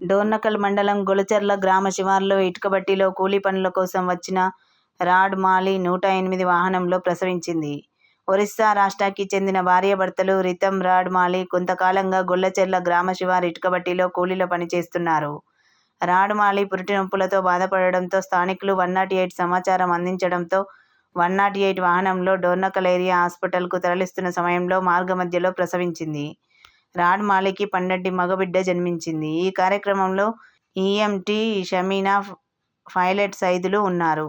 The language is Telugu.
డోర్నకల్ మండలం గొలచెర్ల గ్రామ శివారులో ఇటుకబట్టీలో కూలీ పనుల కోసం వచ్చిన రాడ్ మాలి నూట ఎనిమిది వాహనంలో ప్రసవించింది. ఒరిస్సా రాష్ట్రానికి చెందిన భార్యాభర్తలు రితమ్, రాడ్ మాలి కొంతకాలంగా గొల్లచెర్ల గ్రామ శివారు ఇటుకబట్టీలో కూలీగా పనిచేస్తున్నారు. రాడ్ మాలి పురిటినొప్పులతో బాధపడడంతో స్థానికులు వన్ నాట్ ఎయిట్ సమాచారం అందించడంతో వన్ నాట్ ఎయిట్ వాహనంలో డోర్నకల్ ఏరియా హాస్పిటల్కు తరలిస్తున్న సమయంలో మార్గ మధ్యలో ప్రసవించింది. రాడ్ మాలికి పండంటి మగబిడ్డ జన్మించింది. ఈ కార్యక్రమంలో ఈఎంటీ షమీనా, పైలట్ సైదులు ఉన్నారు.